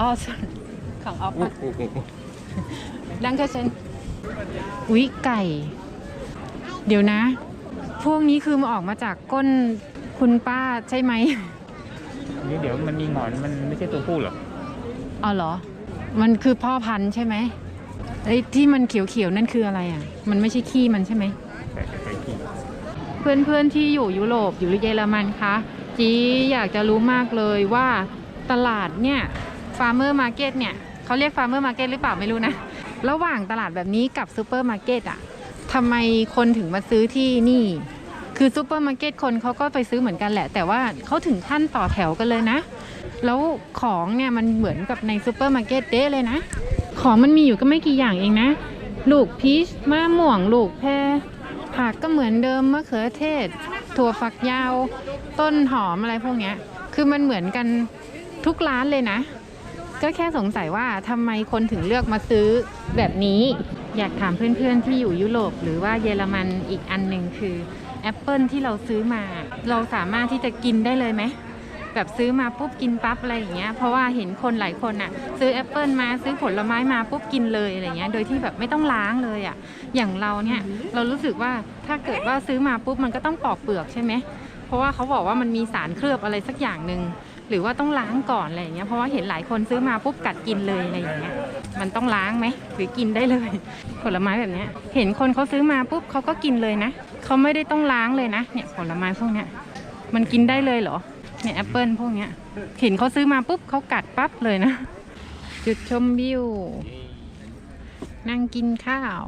ออสของออฟโอ้โหโอ้โหดังก็เชนอุ๊ยไก่ เดี๋ยวนะ พวกนี้คือมาออกมาจากก้นคุณป้าใช่ไหมนี่เดี๋ยวมันมีหงอนมันไม่ใช่ตัวผู้เหรออ๋อเหรอ มันคือพ่อพันธุ์ใช่ไหมไอ้ที่มันเขียวๆนั่นคืออะไรอะ มันไม่ใช่ขี้มันใช่ไหมแต่แต่ไก่ขี้เพื่อนๆที่อยู่ยุโรปอยู่เยอรมันคะจีอยากจะรู้มากเลยว่าตลาดเนี่ย ฟาร์มเมอร์มาร์เก็ตเนี่ยเขาเรียกฟาร์มเมอร์มาร์เก็ตหรือเปล่าไม่รู้นะ ระหว่างตลาดแบบนี้กับซูเปอร์มาร์เก็ตอะทำไมคนถึงมาซื้อที่นี่ คือซูเปอร์มาร์เก็ตคนเขาก็ไปซื้อเหมือนกันแหละ แต่ว่าเขาถึงขั้นต่อแถวกันเลยนะ แล้วของเนี่ยมันเหมือนกับในซูเปอร์มาร์เก็ตเด้เลยนะ ของมันมีอยู่ก็ไม่กี่อย่างเองนะ ลูกพีชมะม่วง ลูกแพรผักก็เหมือนเดิมมะเขือเทศ ถั่วฝักยาว ต้นหอมอะไรพวกเนี้ย คือมันเหมือนกันทุกร้านเลยนะ ก็แค่สงสัยว่าทำไมคนถึงเลือกมาซื้อแบบนี้ อยากถามเพื่อนๆที่อยู่ยุโรป หรือว่าเยอรมันอีกอันหนึ่งคือแอปเปิลที่เราซื้อมา เราสามารถที่จะกินได้เลยไหมแบบซื้อมาปุ๊บกินปั๊บอะไรอย่างเงี้ยเพราะว่าเห็นคนหลายคนอะซื้อแอปเปิลมาซื้อผลไม้มาปุ๊บกินเลยอะไรเงี้ยโดยที่แบบไม่ต้องล้างเลยอะอย่างเราเนี่ยเรารู้สึกว่าถ้าเกิดว่าซื้อมาปุ๊บมันก็ต้องปอกเปลือกใช่ไหมเพราะว่าเขาบอกว่ามันมีสารเคลือบอะไรสักอย่างหนึ่ง หรือว่าต้องล้างก่อนอะไรอย่างเงี้ยเพราะว่าเห็นหลายคนซื้อมาปุ๊บกัดกินเลยอะไรอย่างเงี้ยมันต้องล้างไหมหรือกินได้เลย ผลไม้แบบเนี้ยเห็นคนเขาซื้อมาปุ๊บเขาก็กินเลยนะเขาไม่ได้ต้องล้างเลยนะเนี่ยผลไม้พวกเนี้ยมันกินได้เลยเหรอเนี่ยแอปเปิลพวกเนี้ยเห็นเขาซื้อมาปุ๊บเขากัดปั๊บเลยนะ จุดชมวิวนั่งกินข้าว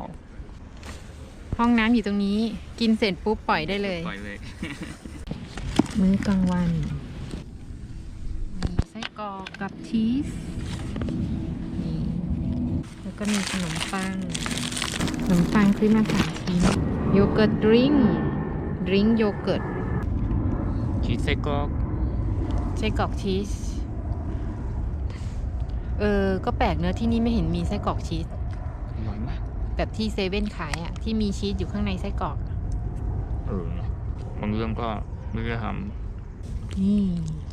ห้องน้ำอยู่ตรงนี้ กินเสร็จปุ๊บปล่อยได้เลย ปล่อยเลย มื้อกลางวันมีไส้ กรอกกับชีสนี่แล้วก็มีขนมปัง ขนมปังซื้อมาสามชิ้นโยเกิร์ตดริงดริงโยเกิร์ตชีสไส้กรอกไส้กรอกชีส เออ ก็แปลกเนอะที่นี่ไม่เห็นมีไส้กรอกชีส อร่อยมากแบบที่เซเว่นขายอะที่มีชีสอยู่ข้างในไส้กรอก เออบางเรื่องก็ไม่ได้ทนี่ำ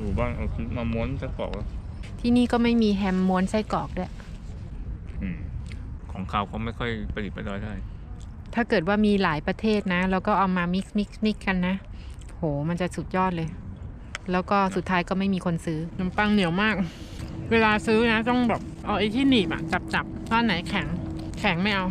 หรือบ้างเอาชีสมาม้วนไส้กรอกแล้วที่นี่ก็ไม่มีแฮมม้วนไส้กรอกด้วย อืม ของเขาเขาไม่ค่อยประดิษฐ์ประดอยได้ ถ้าเกิดว่ามีหลายประเทศนะ แล้วก็เอามามิกซ์มิกซ์มิกกันนะ โห มันจะสุดยอดเลย แล้วก็สุดท้ายก็ไม่มีคนซื้อ ขนมปังเหนียวมาก เวลาซื้อนะ ต้องแบบเอาไอ้ที่หนีบอะจับจับๆถ้าอันไหนแข็ง แข็งไม่เอา